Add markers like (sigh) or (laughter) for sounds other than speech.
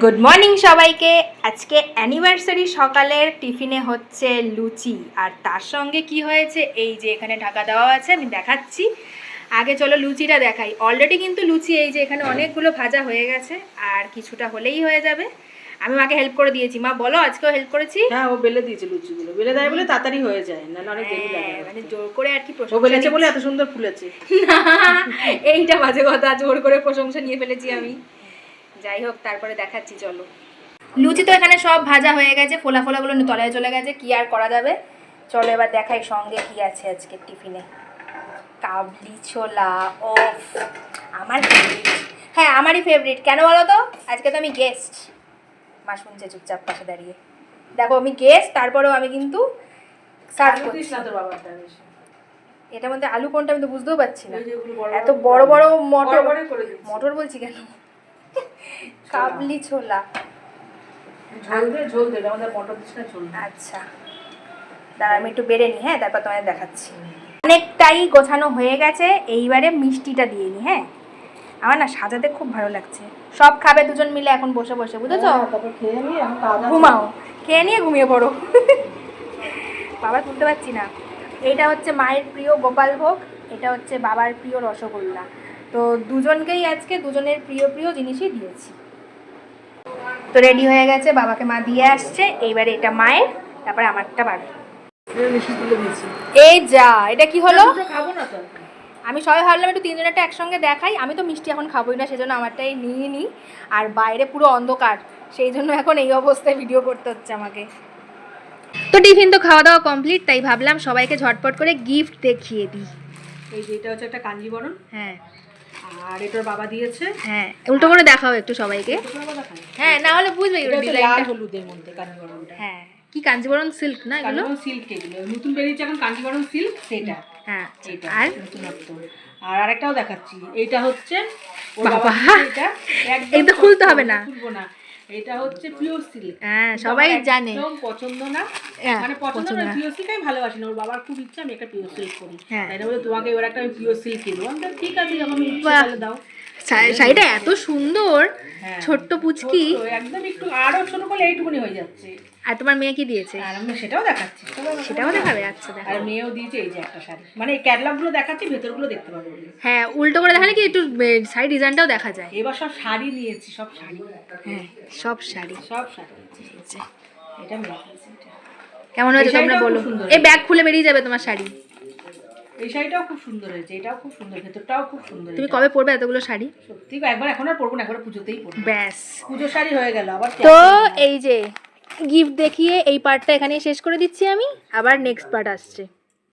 Good morning সবাইকে। আজকে anniversary সকালের টিফিনে হচ্ছে লুচি। আর তার সঙ্গে কি হয়েছে? এই যে এখানে ঢাকা দেওয়া আছে আমি দেখাচ্ছি। আগে চলো লুচিটা দেখাই। অলরেডি কিন্তু লুচি এই যে এখানে অনেকগুলো ভাজা হয়ে গেছে আর কিছুটা হলেই হয়ে যাবে। আমি মাকে হেল্প করে দিয়েছি। মা বলো আজকেও হেল্প করেছি? হ্যাঁ ও বেলে দিয়েছে লুচিগুলো। বেলে দেয় বলে তাড়াতাড়ি হয়ে যায় না অনেক দেরি লাগে হ্যাঁ, মানে জোর করে আর কি ও প্রশংসা বেলেছে বলে এত সুন্দর ফুলেছে। (laughs) এইটা বাজে কথা জোর করে প্রশংসা নিয়ে ফেলেছি আমি। যাই হোক তারপরে দেখাচ্ছি চলো। লুচি তো এখানে সব ভাজা হয়ে গেছে ফোলা ফোলাগুলো তলায় চলে গেছে কি আর করা যাবে? চলো এবার দেখাই সঙ্গে কি আছে আজকে টিফিনে। কাবলি ছোলা ও আমার ফেভারিট হ্যাঁ আমারই ফেভারিট কেন বলো তো? আজকে তো আমি গেস্ট মা শুনছে চুপচাপ পাশে দাঁড়িয়ে। দেখো আমি গেস্ট তারপরেও আমি কিন্তু সার্ভ করছি। এটার মধ্যে আলু কোনটা আমি তো বুঝতেও পারছি না। এত বড় বড় মটর। মটর বলছি কেন? কাবলি ছোলা। ঝোল দে ঝোল দে আমাদের মটর দিস না ঝোল আচ্ছা। দাঁড়া আমি একটু বেড়ে নিই হ্যাঁ তারপর তোমাদের দেখাচ্ছি। অনেকটাই গোছানো হয়ে গেছে এইবারে মিষ্টিটা দিয়ে নিই হ্যাঁ। আমার না সাজাতে খুব ভালো লাগছে। সব খাবে দুজন মিলে এখন বসে বসে বুঝেছ? হ্যাঁ, ঘুমাও। খেয়ে নিয়ে ঘুমিয়ে পড়ো। বাবা তুলতে পারছি না। এটা হচ্ছে মায়ের প্রিয় গোপাল ভোগ এটা হচ্ছে বাবার প্রিয় রসগোল্লা। তো দুজনকেই আজকে দুজনের প্রিয় প্রিয় জিনিসই দিয়েছি। তো রেডি হয়ে গেছে বাবাকে মা দিয়ে আসছে এইবারে এটা মায়ের তারপরে আমারটা বাড়ি এই যা এটা কি হলো? খাব না তো। আমি সবাই ভাবলাম একটু তিনজনেরটা একসঙ্গে দেখাই আমি তো মিষ্টি এখন খাবোই না সেজন্য আমারটাই নিয়ে নিই আর বাইরে পুরো অন্ধকার সেই জন্য এখন এই অবস্থায় ভিডিও করতে হচ্ছে আমাকে। তো টিফিন তো খাওয়া দাওয়া কমপ্লিট তাই ভাবলাম সবাইকে ঝটপট করে গিফট দেখিয়ে দিই। এই যে এটা হচ্ছে একটা কাঞ্জিবরণ। হ্যাঁ। আর এটার বাবা দিয়েছে। হ্যাঁ উল্টো করে দেখাও একটু সবাইকে? হ্যাঁ না হলে বুঝবে এটা লাল হলুদের মধ্যে কাঞ্জিবরণটা হ্যাঁ কি কাঞ্জিবরণ সিল্ক না এগুলো? সিল্ক এগুলো। নতুন বেরিয়েছে এখন কাঞ্জিবরণ সিল্ক সেটা। হ্যাঁ আর? নতুনত্ব আর আরেকটাও দেখাচ্ছি। এইটা হচ্ছে এটা। একদম এটা খুলতে হবে না। খুলবো না। এটা হচ্ছে পিওর সিল্ক হ্যাঁ সবাই জানে একদম পছন্দ না হ্যাঁ, মানে পছন্দ না। পিওর সিল্ক আমি ভালোবাসি না ওর বাবার খুব ইচ্ছা আমি একটা পিওর সিল্ক করি হ্যাঁ। তাই না বলে তোমাকে এবার একটা আমি পিওর সিল্ক কিনবো আমি ঠিক আছে যখন ইচ্ছে। তাহলে দাও শাড়িটা এত সুন্দর। ছোট্ট পুচকি। একদম একটু আরও ছোট করলে এইটুকুনি হয়ে যাচ্ছে। আর তোমার মেয়ে কি দিয়েছে? আর আমি সেটাও দেখাচ্ছি। সেটাও দেখাবে আচ্ছা আর মেয়েও দিয়েছে এই যে একটা শাড়ি। মানে ক্যাটলগগুলো দেখাচ্ছি ভেতরগুলো দেখতে পারব বলে। হ্যাঁ উল্টো করে দেখালে কি একটু শাড়ি ডিজাইনটাও দেখা যায়? এবার সব শাড়ি নিয়েছি সব শাড়ি। হ্যাঁ সব শাড়ি। সব শাড়ি এটা মেয়ে কেমন হয়েছে তোমরা বলো। এই ব্যাগ খুলে বেরিয়ে যাবে তোমার শাড়ি। এই শাড়িটাও খুব সুন্দর হয়েছে এটাও খুব সুন্দর ভেতরটাও খুব সুন্দর তুমি কবে পরবে এতগুলো শাড়ি? সত্যি একবার এখন আর পরবো না একবার পুজোতেই পরবো। ব্যাস। পুজো শাড়ি হয়ে গেল আবার তো এই যে গিফট দেখিয়ে এই পার্টটা এখানেই শেষ করে দিচ্ছি আমি আবার নেক্সট পার্ট আসছে।